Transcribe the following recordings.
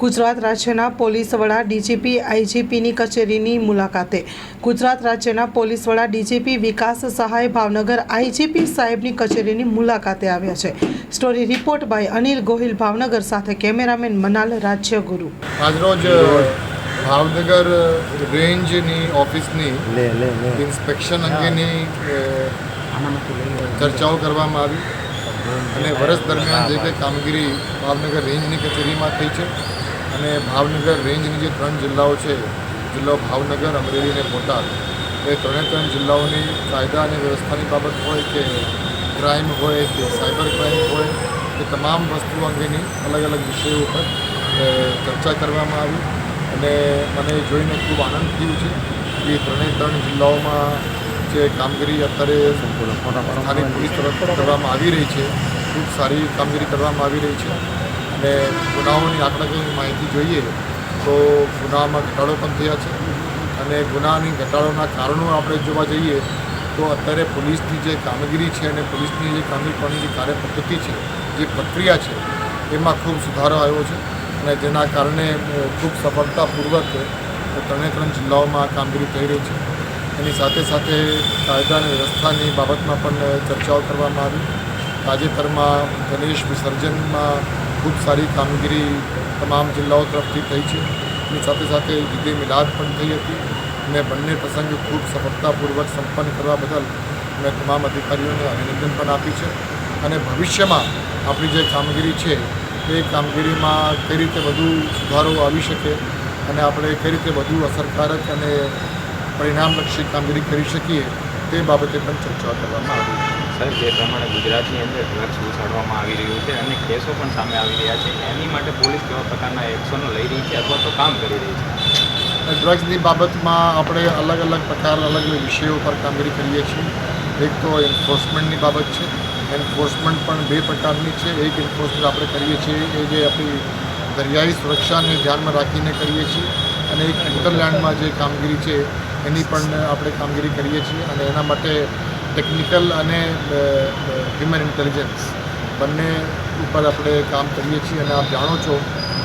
ગુજરાત રાજ્યના પોલીસ વડા ડીજીપી આઈજીપીની કચેરીની મુલાકાતે. ગુજરાત રાજ્યના પોલીસ વડા ડીજીપી વિકાસ સહાય ભાવનગર આઈજીપી સાહેબની કચેરીની મુલાકાતે આવ્યા છે. Story report by Anil Gohil Bhavnagar સાથે કેમેરામેન મનાલ રાજ્યગુરુ. આજરોજ ભાવનગર રેન્જની ઓફિસની ઇન્સ્પેક્શન અંગેની ચર્ચાઓ કરવામાં આવી. અને વર્ષ દરમિયાન જે કંઈ કામગીરી ભાવનગર રેન્જની કચેરીમાં થઈ છે અને ભાવનગર રેન્જની જે ત્રણ જિલ્લાઓ છે જિલ્લો ભાવનગર અમરેલી અને બોટાદ એ ત્રણે ત્રણ જિલ્લાઓની કાયદા અને વ્યવસ્થાની બાબત હોય કે ક્રાઇમ હોય કે સાયબર ક્રાઇમ હોય એ તમામ વસ્તુઓ અંગેની અલગ અલગ વિષયો ઉપર ચર્ચા કરવામાં આવી. અને મને જોઈને ખૂબ આનંદ થયો છે કે ત્રણેય ત્રણ જિલ્લાઓમાં જે કામગીરી અત્યારે સ્થાનિક પોલીસ તરફ કરવામાં આવી રહી છે. ખૂબ સારી કામગીરી કરવામાં આવી રહી છે. અને ગુનાઓની આંકડાકીય માહિતી જોઈએ તો ગુનામાં ઘટાડો પણ થયા છે. અને ગુનાની ઘટાડોના કારણો આપણે જોવા જઈએ તો અત્યારે પોલીસની જે કામગીરી છે અને પોલીસની જે કામગીરી જે કાર્યપદ્ધતિ છે, જે પ્રક્રિયા છે, એમાં ખૂબ સુધારો આવ્યો છે. અને જેના કારણે ખૂબ સફળતાપૂર્વક ત્રણે ત્રણ જિલ્લાઓમાં કામગીરી થઈ રહી છે. એની સાથે સાથે કાયદા અને વ્યવસ્થાની બાબતમાં પણ ચર્ચાઓ કરવામાં આવી. તાજેતરમાં ગણેશ વિસર્જનમાં ખૂબ સારી કામગીરી તમામ જિલ્લાઓ તરફથી થઈ છે. એની સાથે સાથે ઈદે મિલાદ પણ થઈ હતી. અને બંને પ્રસંગે ખૂબ સફળતાપૂર્વક સંપન્ન કરવા બદલ મેં તમામ અધિકારીઓને અભિનંદન પણ આપી છે. અને ભવિષ્યમાં આપણી જે કામગીરી છે, એ કામગીરીમાં કઈ રીતે વધુ સુધારો આવી શકે અને આપણે કઈ રીતે વધુ અસરકારક અને પરિણામલક્ષી કામગીરી કરી શકીએ, તે બાબતે પણ ચર્ચા કરવામાં આવી. સાહેબ જે પ્રમાણે ગુજરાતની અંદર ડ્રગ્સ ઉછાડવામાં આવી રહ્યું છે અને કેસો પણ સામે આવી રહ્યા છે, એની માટે પોલીસ કેવા પ્રકારના એક્શનો લઈ રહી છે અથવા તો કામ કરી રહી છે? ડ્રગ્સની બાબતમાં આપણે અલગ અલગ પ્રકાર, અલગ અલગ વિષયો પર કામગીરી કરીએ છીએ. એક તો એન્ફોર્સમેન્ટની બાબત છે. એન્ફોર્સમેન્ટ પણ બે પ્રકારની છે. એક એન્ફોર્સમેન્ટ આપણે કરીએ છીએ એ જે આપણી દરિયાઈ સુરક્ષાને ધ્યાનમાં રાખીને કરીએ છીએ અને એક ઇન્ટરલેન્ડમાં જે કામગીરી છે એની પણ આપણે કામગીરી કરીએ છીએ અને એના માટે ટેકનિકલ અને હ્યુમન ઇન્ટેલિજન્સ બંને ઉપર આપણે કામ કરીએ છીએ અને આપ જાણો છો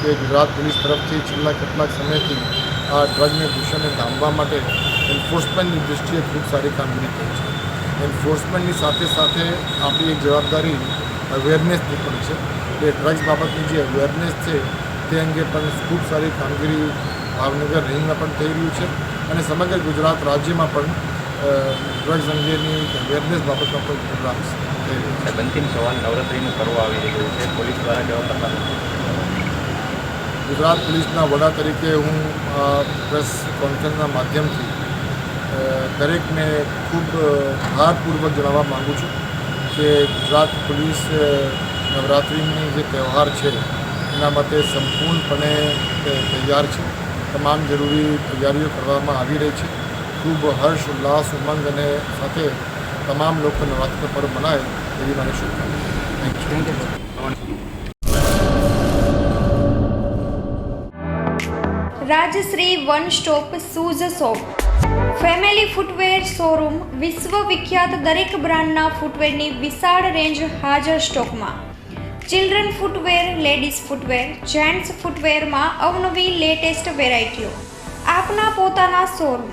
કે ગુજરાત પોલીસ તરફથી છેલ્લા કેટલાક સમયથી આ ડ્રગને દૂષણને ડામવા માટે એન્ફોર્સમેન્ટની દૃષ્ટિએ ખૂબ સારી કામગીરી થઈ છે. એન્ફોર્સમેન્ટની સાથે સાથે આપણી એક જવાબદારી અવેરનેસની પણ છે એ ડ્રગ્સ બાબતની જે અવેરનેસ છે તે અંગે પણ ખૂબ સારી કામગીરી ભાવનગર રેન્જમાં પણ થઈ રહ્યું છે અને સમગ્ર ગુજરાત રાજ્યમાં પણ ડ્રગ્સ અંગેની અવેરનેસ બાબતમાં પણ પ્રોગ્રામ્સ થઈ રહ્યું અંતિમ સવાલ નવરાત્રિનું પર્વ આવી રહ્યું છે. પોલીસ દ્વારા કેવા પ્રકારના ગુજરાત પોલીસના વડા તરીકે હું પ્રેસ કોન્ફરન્સના માધ્યમથી દરેકને ખૂબ ભારપૂર્વક જણાવવા માગું છું કે ગુજરાત પોલીસ નવરાત્રિની જે તહેવાર છે એના માટે સંપૂર્ણપણે તૈયાર છે. તમામ જરૂરી તૈયારીઓ કરવામાં આવી રહી છે. ખૂબ હર્ષ, ઉલ્લાસ, ઉમંગ અને સાથે તમામ લોકો નવરાત્રિનો પર્વ મનાય એવી મને શુભકામના. Thank you Rajshree one stop shoes shop family footwear showroom વિશ્વ વિખ્યાત દરેક બ્રાન્ડના ફૂટવેરની વિશાળ રેન્જ હાજર સ્ટોકમાં. Children footwear, ladies footwear, gents ફૂટવેરમાં અવનવી લેટેસ્ટ વેરાયટીઓ. આપના પોતાના શોરૂમ.